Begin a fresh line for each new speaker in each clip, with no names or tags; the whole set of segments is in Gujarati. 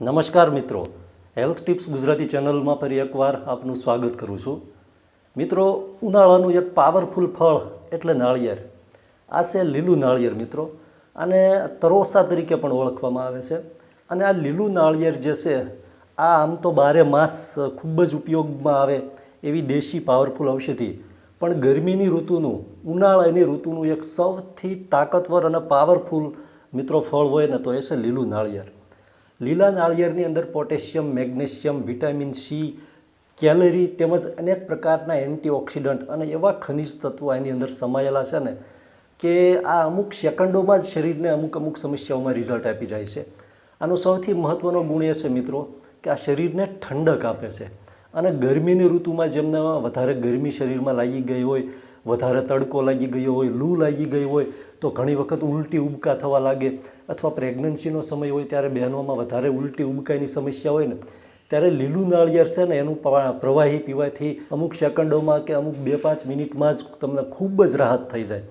નમસ્કાર મિત્રો. હેલ્થ ટિપ્સ ગુજરાતી ચેનલમાં ફરી એકવાર આપનું સ્વાગત કરું છું. મિત્રો, ઉનાળાનું એક પાવરફુલ ફળ એટલે નાળિયેર. આ છે લીલું નાળિયેર મિત્રો. આને તરોસા તરીકે પણ ઓળખવામાં આવે છે. અને આ લીલું નાળિયેર જે છે, આ આમ તો બારે માસ ખૂબ જ ઉપયોગમાં આવે એવી દેશી પાવરફુલ ઔષધિ. પણ ગરમીની ઋતુનું, ઉનાળાની ઋતુનું એક સૌથી તાકતવર અને પાવરફુલ મિત્રો ફળ હોય ને તો એ છે લીલું નાળિયેર. લીલા નાળિયેરની અંદર potassium, magnesium, vitamin C, calorie તેમજ અનેક પ્રકારના એન્ટીઓક્સિડન્ટ અને એવા ખનિજ તત્વો એની અંદર સમાયેલા છે ને કે આ અમુક સેકન્ડોમાં જ શરીરને અમુક અમુક સમસ્યાઓમાં રિઝલ્ટ આપી જાય છે. આનો સૌથી મહત્ત્વનો ગુણ એ છે મિત્રો કે આ શરીરને ઠંડક આપે છે અને ગરમીની ઋતુમાં જેમને વધારે ગરમી શરીરમાં લાગી ગઈ હોય, વધારે તડકો લાગી ગયો હોય, લૂ લાગી ગઈ હોય તો ઘણી વખત ઉલટી ઉબકા થવા લાગે અથવા પ્રેગ્નન્સીનો સમય હોય ત્યારે બહેનોમાં વધારે ઉલટી ઉબકાની સમસ્યા હોય ને, ત્યારે લીલું નાળિયેર છે ને એનું પ્રવાહી પીવાથી અમુક સેકન્ડોમાં કે અમુક બે પાંચ મિનિટમાં જ તમને ખૂબ જ રાહત થઈ જાય.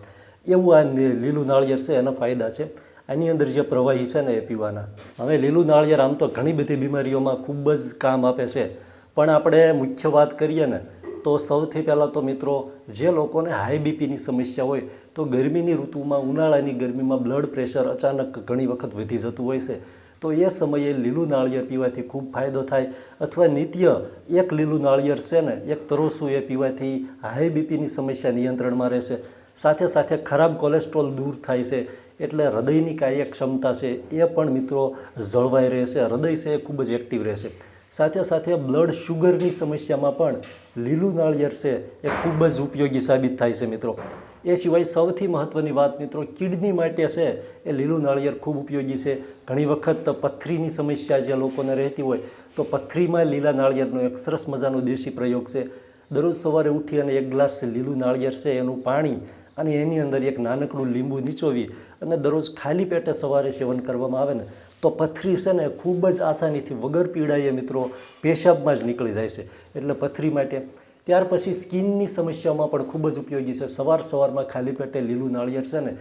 એવું આ લીલું નાળિયેર છે, એના ફાયદા છે. આની અંદર જે પ્રવાહી છે ને એ પીવાના. હવે લીલું નાળિયેર આમ તો ઘણી બધી બીમારીઓમાં ખૂબ જ કામ આપે છે. પણ આપણે મુખ્ય વાત કરીએ ને, તો સૌથી પહેલાં તો મિત્રો, જે લોકોને હાઈ બીપીની સમસ્યા હોય તો ગરમીની ઋતુમાં, ઉનાળાની ગરમીમાં બ્લડ પ્રેશર અચાનક ઘણી વખત વધી જતું હોય છે. તો એ સમયે લીલું નાળિયેર પીવાથી ખૂબ ફાયદો થાય અથવા નિત્ય એક લીલું નાળિયેર છે ને, એક તરોસું એ પીવાથી હાઈ બીપીની સમસ્યા નિયંત્રણમાં રહેશે. સાથે સાથે ખરાબ કોલેસ્ટ્રોલ દૂર થાય છે, એટલે હૃદયની કાર્યક્ષમતા છે એ પણ મિત્રો જળવાઈ રહેશે. હૃદય છે એ ખૂબ જ એક્ટિવ રહેશે. સાથે સાથે બ્લડ શુગરની સમસ્યામાં પણ લીલું નાળિયેર છે એ ખૂબ જ ઉપયોગી સાબિત થાય છે મિત્રો. એ સિવાય સૌથી મહત્ત્વની વાત મિત્રો કિડની માટે છે એ લીલું નાળિયેર ખૂબ ઉપયોગી છે. ઘણી વખત પથરીની સમસ્યા જે લોકોને રહેતી હોય તો પથરીમાં લીલા નાળિયેરનો એક સરસ મજાનો દેશી પ્રયોગ છે. દરરોજ સવારે ઉઠી અને એક ગ્લાસ લીલું નાળિયેર છે એનું પાણી અને એની અંદર એક નાનકડું લીંબુ નીચોવી અને દરરોજ ખાલી પેટે સવારે સેવન કરવામાં આવે ને તો પથરી છે ને ખૂબ જ આસાનીથી વગર પીડાએ મિત્રો પેશાબમાં જ નીકળી જાય છે. એટલે પથરી માટે ત્યાર પછી સ્કિનની સમસ્યામાં પણ ખૂબ જ ઉપયોગી છે. સવાર સવારમાં ખાલી પેટે લીલું નાળિયેર છે ને,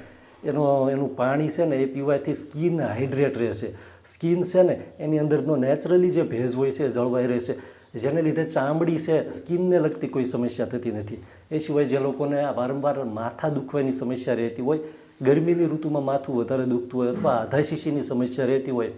એનો, એનું પાણી છે ને એ પીવાથી સ્કિન હાઇડ્રેટ રહેશે. સ્કિન છે ને એની અંદરનો નેચરલી જે ભેજ હોય છે એ જળવાઈ રહેશે. જેને લીધે ચામડી છે સ્કિનને લગતી કોઈ સમસ્યા થતી નથી. એ સિવાય જે લોકોને વારંવાર માથા દુખવાની સમસ્યા રહેતી હોય ગરમીની ઋતુમાં માથું વધારે દુખતું હોય અથવા આધાશીશીની સમસ્યા રહેતી હોય,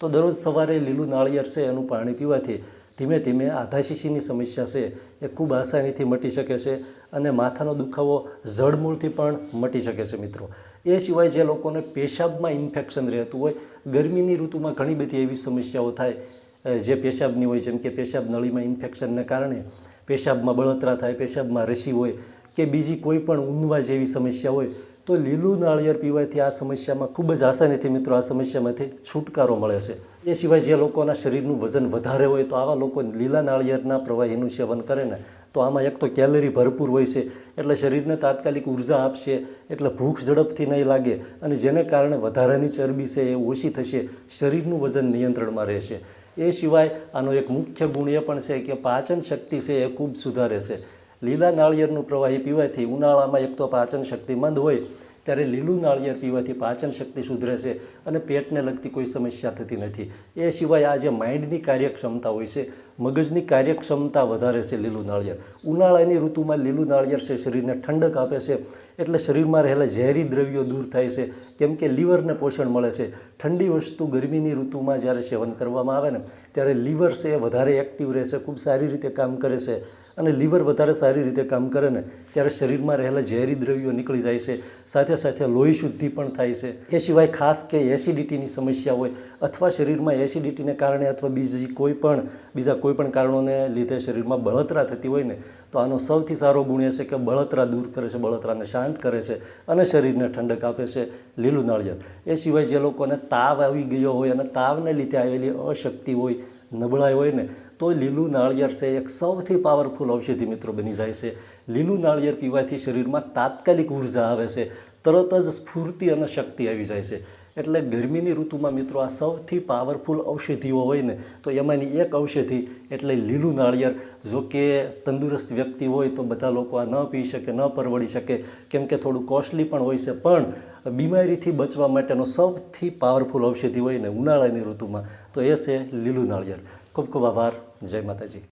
તો દરરોજ સવારે લીલું નાળિયેર છે, એનું પાણી પીવાથી ધીમે ધીમે આધાશીશીની સમસ્યા છે, એ ખૂબ આસાનીથી મટી શકે છે અને માથાનો દુખાવો જડમૂળથી પણ મટી શકે છે મિત્રો. એ સિવાય જે લોકોને પેશાબમાં ઇન્ફેક્શન રહેતું હોય, ગરમીની ઋતુમાં ઘણી બધી એવી સમસ્યાઓ થાય જે પેશાબની હોય, જેમ કે પેશાબ નળીમાં ઇન્ફેક્શનને કારણે, પેશાબમાં બળતરા થાય, પેશાબમાં રસી હોય કે બીજી કોઈ પણ ઊંધવા જેવી સમસ્યા હોય તો લીલું નાળિયેર પીવાથી આ સમસ્યામાં ખૂબ જ આસાનીથી મિત્રો. આ સમસ્યામાંથી છુટકારો મળે છે. એ સિવાય જે લોકોના શરીરનું વજન વધારે હોય તો આવા લોકો લીલા નાળિયેરના પ્રવાહીનું સેવન કરે ને, તો આમાં એક તો કેલરી ભરપૂર હોય છે, એટલે શરીરને તાત્કાલિક ઊર્જા આપશે, એટલે ભૂખ ઝડપથી નહીં લાગે અને જેને કારણે વધારાની ચરબી છે એ ઓછી થશે, શરીરનું વજન નિયંત્રણમાં રહેશે. એ સિવાય આનો એક મુખ્ય ગુણ એ પણ છે કે પાચન શક્તિ છે એ ખૂબ સુધારે છે. લીલા નાળિયેરનું પ્રવાહી પીવાથી ઉનાળામાં એક તો પાચન શક્તિ મંદ હોય, ત્યારે લીલું નાળિયેર પીવાથી પાચન શક્તિ સુધરે છે અને પેટને લગતી કોઈ સમસ્યા થતી નથી. એ સિવાય આ જે માઇન્ડની કાર્યક્ષમતા હોય છે. મગજની કાર્યક્ષમતા વધારે છે લીલું નાળિયેર. ઉનાળાની ઋતુમાં લીલું નાળિયેર છે, શરીરને ઠંડક આપે છે, એટલે શરીરમાં રહેલા ઝેરી દ્રવ્યો દૂર થાય છે, કેમ કે લીવરને પોષણ મળે છે. ઠંડી વસ્તુ ગરમીની ઋતુમાં જ્યારે સેવન કરવામાં આવે ને, ત્યારે લીવર છે એ વધારે એક્ટિવ રહે છે, ખૂબ સારી રીતે કામ કરે છે. અને લીવર વધારે સારી રીતે કામ કરે ને, ત્યારે શરીરમાં રહેલા ઝેરી દ્રવ્યો નીકળી જાય છે. સાથે સાથે લોહી શુદ્ધિ પણ થાય છે. એ સિવાય ખાસ કે એસિડિટીની સમસ્યા હોય, અથવા શરીરમાં એસિડિટીને કારણે અથવા બીજી કોઈ પણ, બીજા કોઈ પણ કારણોને લીધે શરીરમાં બળતરા થતી હોય ને, તો આનો સૌથી સારો ગુણ એ છે કે બળતરા દૂર કરે છે, બળતરાને શાંત કરે છે અને શરીરને ઠંડક આપે છે લીલું નાળિયેર. એ સિવાય જે લોકોને તાવ આવી ગયો હોય અને તાવને લીધે આવેલી અશક્તિ હોય, નબળાઈ હોય ને, તો લીલું નાળિયેર છે એક સૌથી પાવરફુલ ઔષધિ મિત્રો બની જાય છે. લીલું નાળિયેર પીવાથી શરીરમાં તાત્કાલિક ઊર્જા આવે છે, તરત જ સ્ફૂર્તિ અને શક્તિ આવી જાય છે. એટલે ગરમીની ઋતુમાં મિત્રો આ સૌથી પાવરફુલ ઔષધિઓ હોય ને, તો એમાંની એક ઔષધિ એટલે લીલું નાળિયેર. જો કે તંદુરસ્ત વ્યક્તિ હોય તો બધા લોકો આ ન પી શકે, ન પરવડી શકે. કેમ કે થોડું કોસ્ટલી પણ હોય છે. પણ બીમારીથી બચવા માટેનો સૌથી પાવરફુલ ઔષધિ હોય ને ઉનાળાની ઋતુમાં, તો એ છે લીલું નાળિયેર. ખૂબ ખૂબ આભાર. જય માતાજી.